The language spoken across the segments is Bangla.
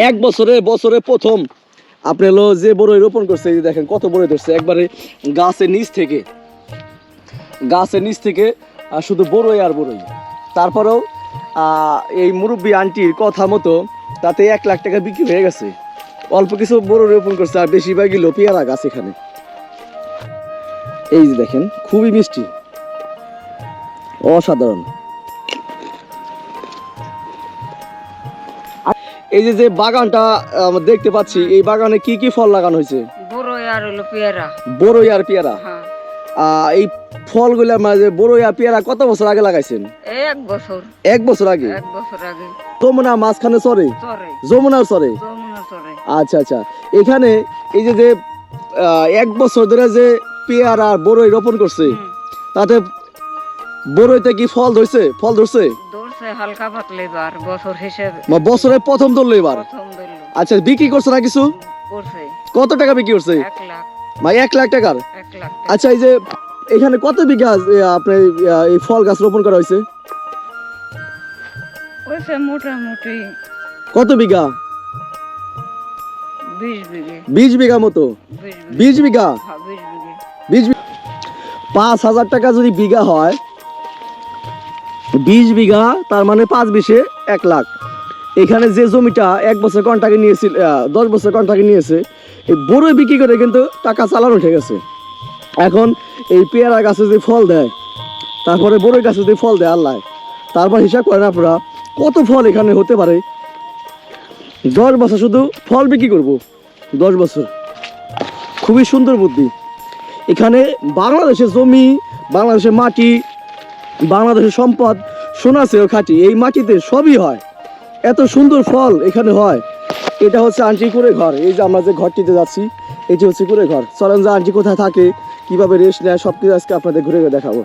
এক বছরে বছরে প্রথম। আপনি হলো যে বড়ই রোপণ করছে, এই দেখেন কত বড়ই ধরছে। একবারে গাছের নিচ থেকে। গাছের নিচ থেকে শুধু বড়ই আর বড়ই। তারপরেও এই মুরব্বী আন্টির কথা মতো তাতে এক লাখ টাকা বিক্রি হয়ে গেছে। অল্প কিছু বড় রোপণ করছে, আর বেশিরভাগই লোপিয়ারা গাছ এখানে। এই যে দেখেন, খুবই মিষ্টি। অসাধারণ। এই যে যে বাগানটা আমরা দেখতে পাচ্ছি এই বাগানে কি কি ফল লাগানো হয়েছে? বড়ই আর হলো পেয়ারা। বড়ই আর পেয়ারা? হ্যাঁ। এই ফলগুলা মাঝে বড়ই আর পেয়ারা কত বছর আগে লাগাইছেন? এক বছর। এক বছর আগে? এক বছর আগে। যমুনা মাঝখানে চরে? যমুনার চরে? আচ্ছা আচ্ছা। এখানে এই যে যে এক বছর ধরে যে পেয়ারা আর বড়ই রোপণ করছে তাতে বড়ইতে কি ফল ধরছে? ফল ধরছে। দৌড়ছে হালকা পাতলে এবার বছর হিসেবে বছরে প্রথম ধরলো এবার প্রথম আচ্ছা বিক্রি করছে না কিছু? করছে। কত টাকা বিক্রি করছে? এক লাখ। ভাই এক লাখ টাকার? এক লাখ আচ্ছা এই যে এখানে কত বিঘা আপনার এই ফল গাছ রোপণ করা হয়েছে? হয়েছে মোটামুটি কত বিঘা? বিশ বিঘা। মতো? বিশ বিঘে। বিশ বিঘা? হ্যাঁ পাঁচ হাজার টাকা যদি বিঘা হয় বিশ বিঘা, তার মানে পাঁচ বিশে এক লাখ। এখানে যে জমিটা এক বছর কন্টাকে নিয়েছিল দশ বছর কন্টাকে নিয়েছে, এই বড় বিক্রি করে কিন্তু টাকা চালান উঠে গেছে। এখন এই পেয়ারা গাছে যদি ফল দেয়, তারপরে বড় গাছে যদি ফল দেয়, আল্লাহ। তারপর হিসাব করেন আপনারা, কত ফল এখানে হতে পারে? দশ বছর শুধু ফল বিক্রি করব, দশ বছর। খুবই সুন্দর বুদ্ধি। এখানে বাংলাদেশের জমি, বাংলাদেশের মাটি বাংলাদেশের সম্পদ সোনা চেয়েও খাঁটি, এই মাটিতে সবই হয়। এত সুন্দর ফল এখানে হয়। এটা হচ্ছে আন্টি করে ঘর। এই যে আমরা যে ঘরটিতে যাচ্ছি, এটি হচ্ছে করে ঘর। চলেন যে আন্টি কোথায় থাকে, কীভাবে রেস্ট নেয় সব কিছু আজকে আপনাদের ঘুরে ঘুরে দেখাবো।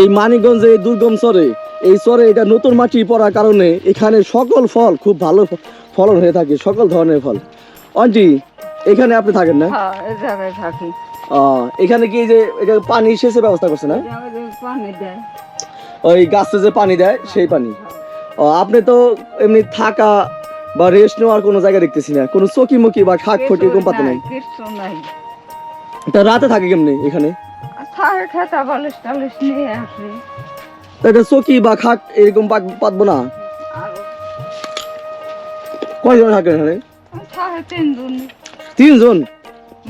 এই মানিকগঞ্জে এই দুর্গম চরে, এই চরে এটা নতুন মাটি পড়ার কারণে এখানে সকল ফল খুব ভালো ফলন হয়ে থাকে, সকল ধরনের ফল। আন্টি, এখানে আপনি থাকেন না? হ্যাঁ থাকি। এখানে কি যে এখানে পানি সেচের ব্যবস্থা করছে না? ওই গাছে যে পানি দেয় সেই পানি। ও, আপনি তো এমনি থাকা বা রেস্ট নেওয়ার কোনো জায়গা দেখতেছি না। কোনো চকি মুকি বা খাক খটি এরকম পাতে নাই তা রাতে থাকে কেমনি এখানে? এটা চকি বা খাট এরকম পাতবো না? কয়জন এখানে? থাকে তিনজন। তিনজন?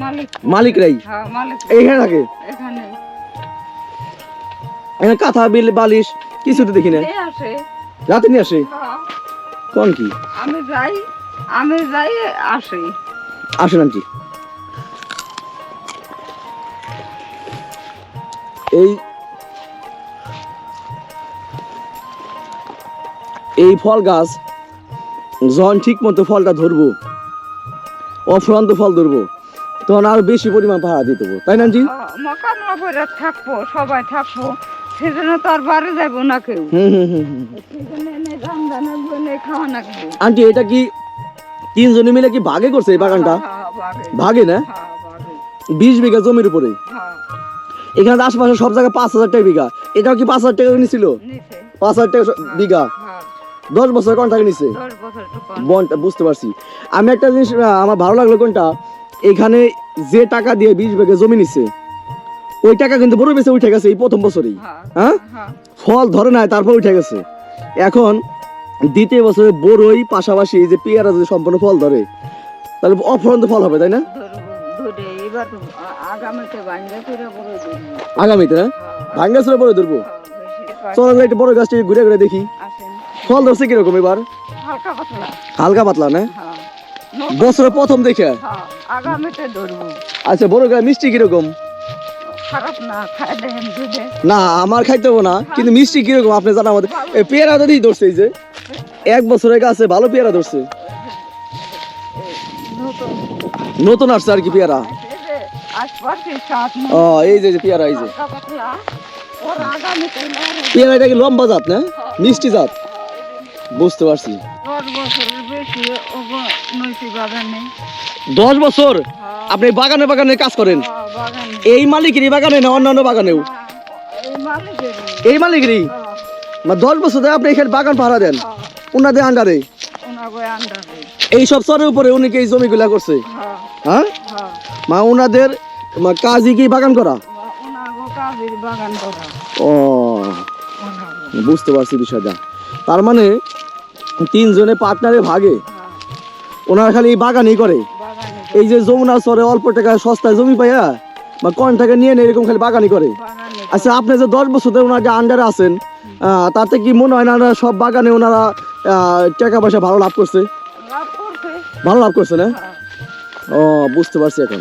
মালিক। মালিকরাই? হ্যাঁ এইখানে থাকে? এখানে। এখানে কাঁথা বিল বালিশ কিছু তো দেখি না। রাতে নিয়ে আসে? হ্যাঁ, কোন কি? আমি যাই আমি যাই আসি। আসেন আন্টি এই এই ফল গাছ যখন ঠিক মতো ফলটা ধরবো অফুরন্ত ফল ধরবো তখন আরও বেশি পরিমাণ ভাড়া দিতে হবে তাই না জি মকামলা করে থাকব সবাই থাকব। সেজন্য তো আর বাড়ি যাব না কেউ। আন্টি এটা কি তিনজনে মিলে কি ভাগে করছে এই বাগানটা? হ্যাঁ, ভাগে। না? হ্যাঁ, বিশ বিঘা জমির উপরে? হ্যাঁ, এখানে আশেপাশে সব জায়গায় পাঁচ হাজার টাকা বিঘা। এটাও কি পাঁচ হাজার টাকা নিছিল? পাঁচ হাজার টাকা বিঘা। হ্যাঁ, দশ বছর কোন টাকা। বনটা বুঝতে পারছি। আমি একটা জিনিস আমার ভালো লাগল কোনটা? এখানে যে টাকা দিয়ে বিশ বিঘা জমি নিচ্ছে ওই টাকা কিন্তু বড় বেশি উঠে গেছে এই প্রথম বছরেই। হ্যাঁ, হ্যাঁ? হ্যাঁ, ফল ধরে নাই তারপর উঠে গেছে। এখন দ্বিতীয় বছরে বড়ই পাশাপাশি এই যে পেয়ারা যদি সম্পূর্ণ ফল ধরে তাহলে অফরন্ত ফল হবে তাই না? আগামীতে না ভাঙ্গা ছিল বড় ধরবো? হ্যাঁ, চলো একটু বড় গাছটা ঘুরে ঘুরে দেখি। ফল ধরছে কীরকম এবার? হালকা পাতলা। না? হ্যাঁ ন- বছরে প্রথম দেখে? আগামীতে ধরবো। আচ্ছা বড় গাছ মিষ্টি কীরকম? না আমার খাইতে না কিন্তু মিষ্টি কীরকম আপনি জানা আমাদের? পেয়ারা তো দিয়ে ধরছে এই যে। এক বছরের গাছে ভালো পেয়ারা ধরছে। নতুন আসছে আর কি পেয়ারা। ও এই যে পেয়ারা এই যে। পেয়ারা এটা কি লম্বা জাত না? মিষ্টি জাত? বুঝতে পারছি। বছরের বেশি নৈতিক বাগানে দশ বছর? হ্যাঁ, আপনি বাগানে বাগানে কাজ করেন? হ্যাঁ, এই মালিকেরই বাগানে না অন্যান্য বাগানেও? হ্যাঁ, এই মালিকেরই। দশ বছর ধরে আপনি এখানে বাগান ভাড়া দেন? ওনাদের আন্ডারে? এই সব স্তরের উপরে উনি কি এই জমিগুলা করছে? হ্যাঁ। মা ওনাদের কাজই কি বাগান করা। ও বুঝতে পারছি বিষয়টা। তার মানে তিনজনে পার্টনারে ভাগে। ওনারা খালি বাগানই করে। এই যে যমুনা চরে অল্প টাকা সস্তায় জমি পাইয়া বা কম টাকা নিয়ে নেই এরকম খালি বাগানই করে। আচ্ছা আপনি যে দশ বছর ধরে ওনার যে আন্ডারে আছেন তাতে কি মনে হয় না সব বাগানে ওনারা টাকা পয়সা ভালো লাভ করছে? ভালো লাভ করছে না? ও বুঝতে পারছি এখন।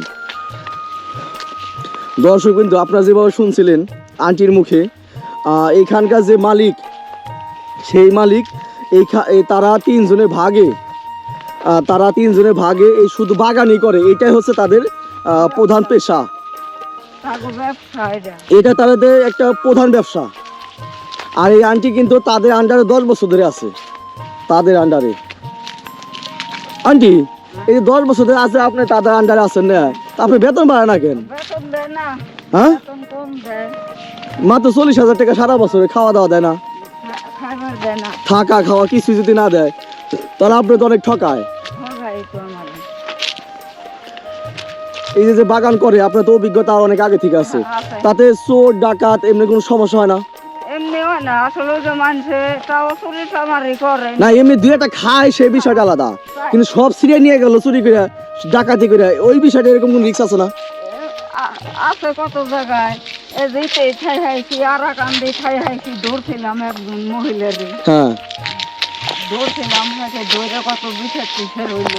দর্শক বিন্দু আপনারা যেভাবে শুনছিলেন আন্টির মুখে আহ, এইখানকার যে মালিক সেই মালিক এই তারা তিনজনে ভাগে। তারা তিনজনে ভাগে এই শুধু বাগানই করে। এটাই হচ্ছে তাদের প্রধান পেশা। এটা। তাদের একটা প্রধান ব্যবসা। আর এই আন্টি কিন্তু তাদের আন্ডারে দশ বছর ধরে আছে। তাদের আন্ডারে আন্টি এই দশ বছর ধরে আছে আপনি তাদের আন্ডারে আছেন না? আপনি বেতন বাড়ে না কেন? হ্যাঁ? মাত্র চল্লিশ হাজার টাকা সারা বছরে খাওয়া দাওয়া দেয় না। থাকা খাওয়া কিছু যদি না দেয় তাহলে আপনি তো অনেক ঠকায়। এই যে বাগান করে আপনার তো অভিজ্ঞতা অনেক আগে থেকে আছে। আছে। তাতে চোর ডাকাত এমনি কোনো সমস্যা হয় না? এমনি হয় না এমনি দুই একটা খায় সেই বিষয়টা আলাদা। কিন্তু সব সিরিয়া নিয়ে গেল চুরি করে ডাকাতি করে ওই বিষয়টা এরকম কোন রিক্স আছে না? আছে কত জায়গায়। দিতে হাইছি আর কান্দি একজন মহিলাদের হ্যাঁ। হেঁটে ধরে কত হইল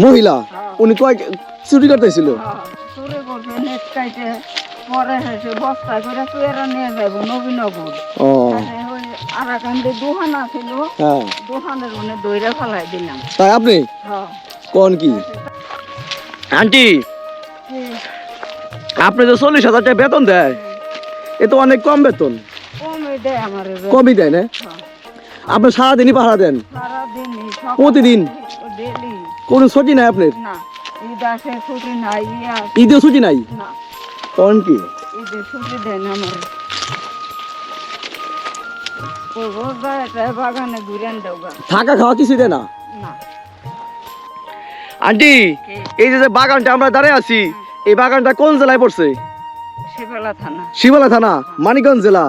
মহিলা? উনি কয়েক চুরি করতেছিল? হ্যাঁ, চুরি করছে নেট কাইটে পরে হেসে বস্তায় করে তুয়েরা নিয়ে যাব নবীনগর। ও। আরাকান্দি দোহান ছিল হ্যাঁ। দোহানের মনে দইরা ফেলাই দিলাম। তাই আপনি? হ্যাঁ। কোন কি? আন্টি! আপনি তো চল্লিশ হাজার টাকা বেতন দেয় এ তো অনেক কম বেতন। আমার কমই দেয় না? আপনি সারাদিনই পাহারা দেন? প্রতিদিন? কোনো ছুটি নাই আপনার? না ছুটি নাই না। কি? ঈদে থাকা খাওয়া কিছুই দেয় না? আন্টি এই যে যে বাগানটা আমরা দাঁড়িয়ে আছি এই বাগানটা কোন জেলায় পড়ছে? শিবেলা থানা। শিবালা থানা মানিকগঞ্জ জেলা?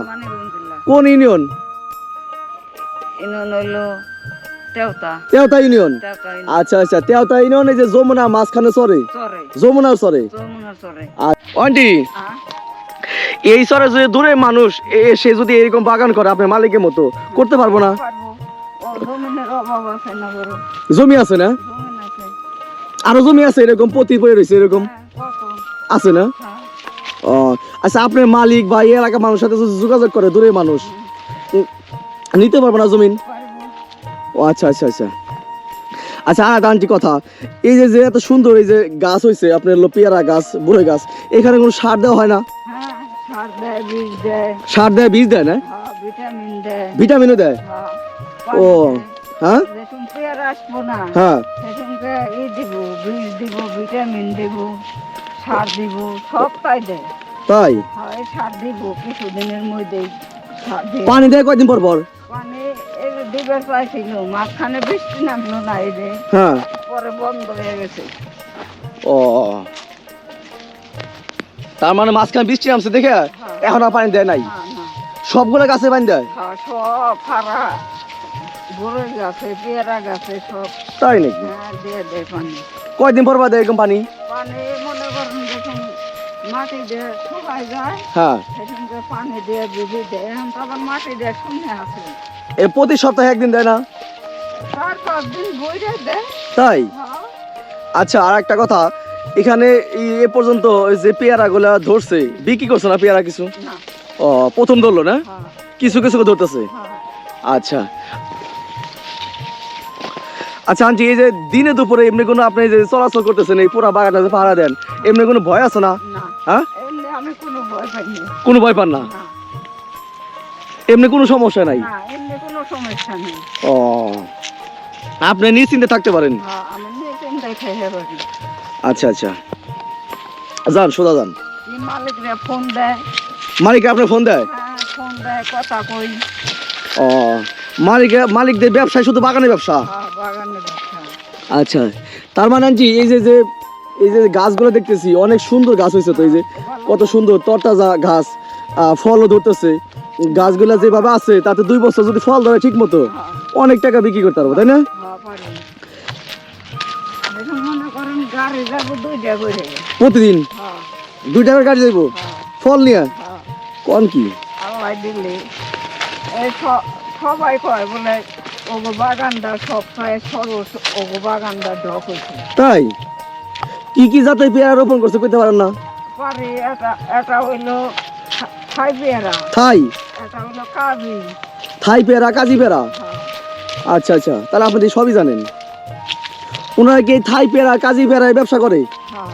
কোন ইউনিয়ন? ইনন হইল তেওতা। ইউনিয়ন? আচ্ছা আচ্ছা তেওতা ইউনিয়নে যে যমুনা মাঝখানে চরে যমুনার চরে আর আন্টি এই চরে যদি দূরে মানুষ সে যদি এরকম বাগান করে আপনার মালিকের মতো করতে পারব না? জমি আছে না? আরও জমি আছে এরকম পতি পড়ে রয়েছে এরকম? হ্যাঁ, আছে না? হ্যাঁ। ও আচ্ছা আপনার মালিক বা এই এলাকার মানুষের সাথে যোগাযোগ করে দূরে মানুষ নিতে পারব না জমিন? ও আচ্ছা আচ্ছা আচ্ছা। আচ্ছা আর আন্টি কথা এই যে যে এত সুন্দর এই যে গাছ হয়েছে আপনার হলো পেয়ারা গাছ বুড়ো গাছ এখানে কোনো সার দেওয়া হয় না? হ্যাঁ সার দেয় বীজ দেয়। না? হ্যাঁ ভিটামিন দেয়। ভিটামিনও দেয়? ও হ্যাঁ? হ্যাঁ। সার দিব সব দেয় তাই হয় সার দিব কিছুদিনের মধ্যেই সার দিব পানি দেয় কয়দিন পর পর? পানি যে দিবার চাইছিল মাঝখানে বৃষ্টি নামলো না হ্যাঁ। পরে বন্ধ হয়ে গেছে। ও। তার মানে মাঝখানে বৃষ্টি নামছে দেখে? এখন আর পানি দেয় নাই? না সবগুলো গাছে পানি দেয়? হ্যাঁ, সব ফাড়া। বড়ই গাছে পেয়ারা গাছে সব। তাই নাকি? হ্যাঁ দিয়ে দেয় পানি। কয়দিন পর দেয় এরকম পানি মাটি দিয়ে শুকায় যায় হ্যাঁ। সেখানকে পানি দিয়ে বিধি দেয় এখন তো আবার মাটি দিয়ে শুনে আছে। এ প্রতি সপ্তাহে একদিন দেয় না? চার পাঁচ দিন বইরে দেয়। তাই? হ্যাঁ, আচ্ছা আর একটা কথা এখানে এই এ পর্যন্ত ওই যে পেয়ারা গুলা ধরছে বিক্রি করছে না পেয়ারা কিছু? ও প্রথম ধরলো না? হ্যাঁ। কিছু কিছু ধরতেছে? আচ্ছা আচ্ছা আন্টি এই যে দিনে দুপুরে এমনি কোনো আপনি যে চলাচল করতেছেন এই পুরা বাগানটা যে পাহারা দেন এমনি কোনো ভয় আছে না? হ্যাঁ? কোনো ভয় পান না? এমনি কোনো সমস্যা নাই? ও। আপনি নিশ্চিন্তে থাকতে পারেন? আচ্ছা আচ্ছা। যান সোজা যান। মালিক আপনার ফোন দেয়? হ্যাঁ ফোন দেয় কথা কই। ও। মালিক মালিকদের ব্যবসায় শুধু বাগানের ব্যবসা? বাগানে ব্যবসা। আচ্ছা তার মানে আনছি এই যে যে এই যে গাছগুলো দেখতেছি অনেক সুন্দর গাছ হয়েছে তো এই যে কত সুন্দর তরতাজা ঘাস আহ, ফলও ধরতেছে। গাছগুলো যেভাবে আছে তাতে দুই বছর যদি ফল ধরে ঠিক মতো অনেক টাকা বিক্রি করতে পারব তাই না? হ্যাঁ, প্রতিদিন? হ্যাঁ, দুই টাকার গাড়ি যাইবো? হ্যাঁ, ফল নিয়ে। কোন কি? সবাই কয় বলে ওগো বাগানটা সবসময় সরস ওগো বাগানটা ঢক হয়েছে। তাই? কি কি জাতের পেয়ারা রোপণ করছে কইতে পারেন না? পারি এটা এটা হইল থাই পেয়ারা। থাই? এটা হইল কাজি। থাই পেয়ারা কাজি পেয়ারা? হ্যাঁ, আচ্ছা আচ্ছা তাহলে আপনি সবই জানেন। ওনারা কি থাই পেয়ারা কাজি পেয়ারায় ব্যবসা করে? হ্যাঁ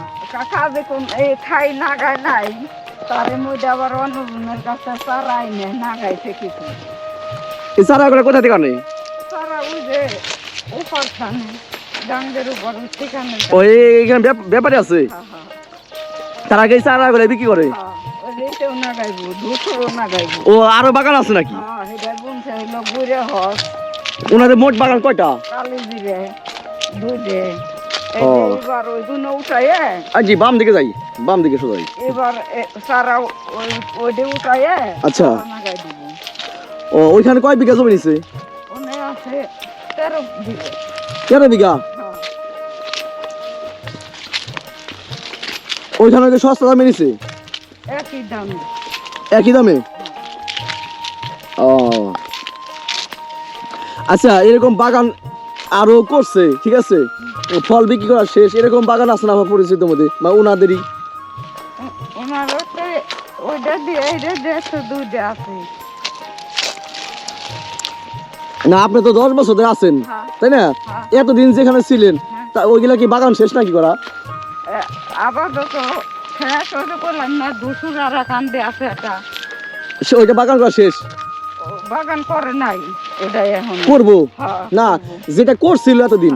কাজি কোন এই থাই নাগায় নাই। তারে মধ্যে আবার অন্যজনের কাছে চারাই নেই নাগাইছে কিছু এই চারাগুলো কোথা থেকে আনে? চারা ওই যে উপর থানে ডাঙ্গের উপর সেখানে ও এখানে ব্যাপ- ব্যাপারী আছে? হ্যাঁ হ্যাঁ। তারা চারাগুলো বিক্রি করে? হ্যাঁ ও আরও বাগান আছে নাকি? ওনাদের মোট বাগান কয়টা? জি বাম দিকে যাই বাম দিকে সোজা এবার সারা ওই উঠাইয়ে আচ্ছা। ও ওইখানে কয় বিঘা জমি নিছে? তেরো বিঘা। হ্যাঁ। ওইখানে কি সস্তা দামে নিছে? একই দাম। একই দামে? ও। আচ্ছা এরকম বাগান আরও করছে ঠিক আছে? ফল বিক্রি করা শেষ এরকম বাগান আছে না আমার পরিচিত মধ্যে? বা ওনাদেরই ও- ওনার ওইটা দিয়ে এইটা দুধে আছে। না আপনি তো দশ বছর ধরে আছেন হ্যাঁ। তাই না? হ্যাঁ। এতদিন যেখানে ছিলেন হ্যাঁ। তা ওইগুলা কি বাগান শেষ নাকি করা? আপাতত শেষ হতে করলাম না দুশো যারা কান্দে আছে একটা। সে- ওইটা বাগান করা শেষ? বাগান করে নাই এটাই এখন। করব? না যেটা করছিল এতদিন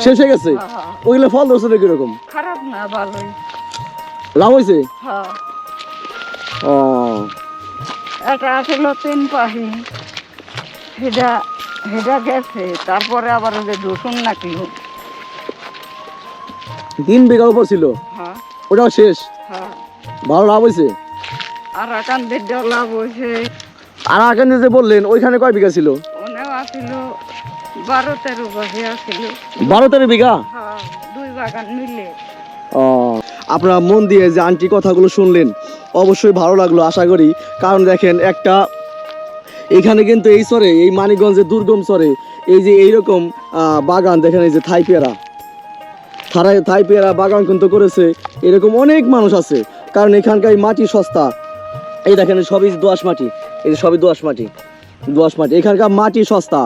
শেষ হয়ে- গেছে। ওইগুলো ফল ধরছে নাকি এরকম খারাপ না ভালোই। লাভ হয়েছে? হ্যাঁ। ও। এটা আসল তিন পাহি। সেটা সেটা গেছে তারপরে আবার যে দূষণ নাকি? তিন বিঘা উপর ছিল। হ্যাঁ। ওটাও শেষ। হ্যাঁ। ভালো লাভ হয়েছে আর এখান লাভ হয়েছে আর এখানে যে বললেন ওইখানে কয় বিঘা ছিল? ওনেও আসিল বারো তেরো আসিল বারো তেরো বিঘা? হ্যাঁ দুই বাগান মিলে। ও আপনারা মন দিয়ে যে আন্টি কথাগুলো শুনলেন অবশ্যই ভালো লাগল আশা করি। কারণ দেখেন একটা এখানে কিন্তু এই চরে এই মানিকগঞ্জের দুর্গম চরে এই যে এইরকম বাগান, দেখেন এই যে থাই পেয়ারা থারাই থাই পেয়ারা বাগান কিন্তু করেছে, এরকম অনেক মানুষ আছে, কারণ এখানকার মাটি সস্তা। এই দেখেন সবই দোয়াশ মাটি, এই যে সবই দোয়াশ মাটি দোয়াশ মাটি। এখানকার মাটি সস্তা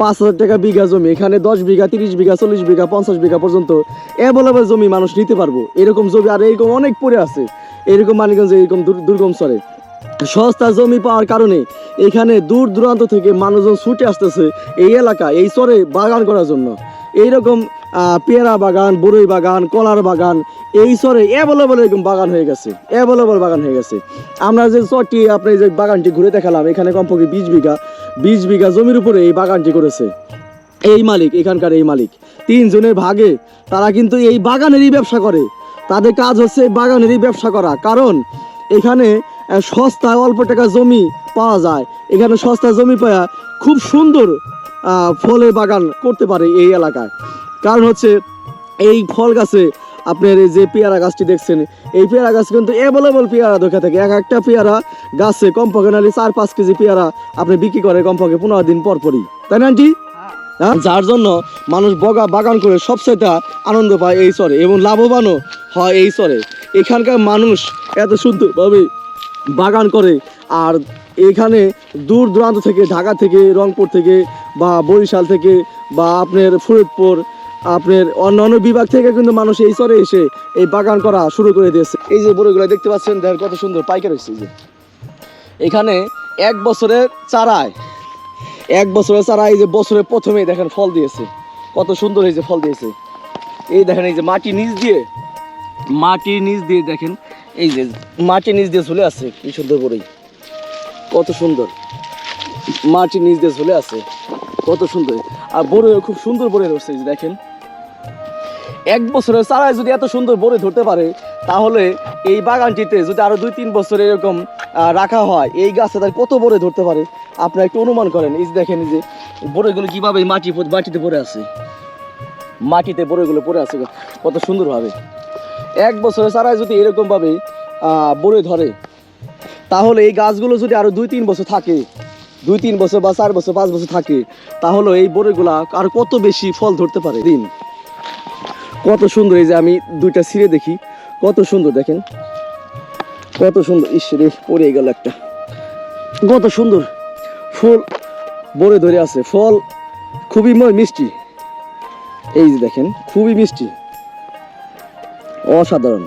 পাঁচ হাজার টাকা বিঘা জমি, এখানে দশ বিঘা, তিরিশ বিঘা, চল্লিশ বিঘা, পঞ্চাশ বিঘা পর্যন্ত অ্যাভেলেবল জমি মানুষ নিতে পারব। এরকম জমি আর এরকম অনেক পড়ে আছে, এরকম মানিকগঞ্জে এরকম দুর্গম স্তরে সস্তা জমি পাওয়ার কারণে এখানে দূর দূরান্ত থেকে মানুষজন ছুটে আসতেছে এই এলাকা, এই চরে বাগান করার জন্য। এইরকম পেয়ারা বাগান, বরই বাগান, কলার বাগান, এই চরে অ্যাভেলেবল এরকম বাগান হয়ে গেছে অ্যাভেলেবল বাগান হয়ে গেছে। আমরা যে চরটি, আপনি যে বাগানটি ঘুরে দেখালাম, এখানে কমপক্ষে বিশ বিঘা বিশ বিঘা জমির উপরে এই বাগানটি করেছে। এই মালিক, এখানকার এই মালিক। তিনজনের ভাগে তারা কিন্তু এই বাগানেরই ব্যবসা করে। তাদের কাজ হচ্ছে বাগানেরই ব্যবসা করা। কারণ এখানে সস্তায় অল্প টাকা জমি পাওয়া যায়। এখানে সস্তা জমি পাওয়া খুব সুন্দর ফলের বাগান করতে পারে এই এলাকায়। কারণ হচ্ছে এই ফল গাছে আপনার এই যে পেয়ারা গাছটি দেখছেন এই পেয়ারা গাছ কিন্তু অ্যাভেলেবল পেয়ারা দেখা থাকে। এক একটা পেয়ারা গাছে কমপক্ষে নাহলে চার পাঁচ কেজি পেয়ারা আপনি বিক্রি করে কমপক্ষে পনেরো দিন পর পরই। তাই না আন্টি? হ্যাঁ। হ্যাঁ? যার জন্য মানুষ বগা বাগান করে সবচেয়ে আনন্দ পায় এই চরে এবং লাভবানও হয় এই চরে। এখানকার মানুষ এত সুন্দরভাবে বাগান করে। আর এখানে দূর দূরান্ত থেকে, ঢাকা থেকে, রংপুর থেকে বা বরিশাল থেকে বা আপনার ফরিদপুর, আপনার অন্যান্য বিভাগ থেকে কিন্তু মানুষ এই চরে এসে এই বাগান করা শুরু করে দিয়েছে। এই যে বড়গুলো দেখতে পাচ্ছেন, দেখেন কত সুন্দর পাইকার হয়েছে যে। এখানে এক বছরের চারায়, এক বছরের চারা এই যে বছরের প্রথমে দেখেন ফল দিয়েছে। কত সুন্দর এই যে ফল দিয়েছে। এই দেখেন এই যে মাটি নিচ দিয়ে, মাটির নিচ দিয়ে দেখেন এই যে মাটির নিচ দিয়ে চলে আছে, কি সুন্দর করেই। কত সুন্দর। মাটি নিচ দিয়ে ঝুলে আছে, কত সুন্দর। আর বড় খুব সুন্দর বড়ে ধরছে দেখেন। এক বছরের চারায় যদি এত সুন্দর বড়ে ধরতে পারে, তাহলে এই বাগানটিতে যদি আরও দুই তিন বছর এরকম রাখা হয়, এই গাছে তার কত বড়ে ধরতে পারে, আপনারা একটু অনুমান করেন। এই দেখেন যে বড়েগুলো কীভাবে মাটি, মাটিতে পড়ে আছে। মাটিতে বড়েগুলো পড়ে আছে, কত সুন্দরভাবে। এক বছরে চারায় যদি এরকম ভাবে বড়ে ধরে, তাহলে এই গাছগুলো যদি আরও দুই তিন বছর থাকে, দুই তিন বছর বা চার বছর, পাঁচ বছর থাকে, তাহলে এই বড়েগুলা আর কত বেশি ফল ধরতে পারে দিন? কত সুন্দর এই যে আমি দুইটা ছিঁড়ে দেখি, কত সুন্দর দেখেন। কত সুন্দর ঈশ্বরে পড়ে গেল একটা। কত সুন্দর ফুল বড়ে ধরে আছে। ফল খুবই মিষ্টি। এই যে দেখেন, খুবই মিষ্টি। অসাধারণ।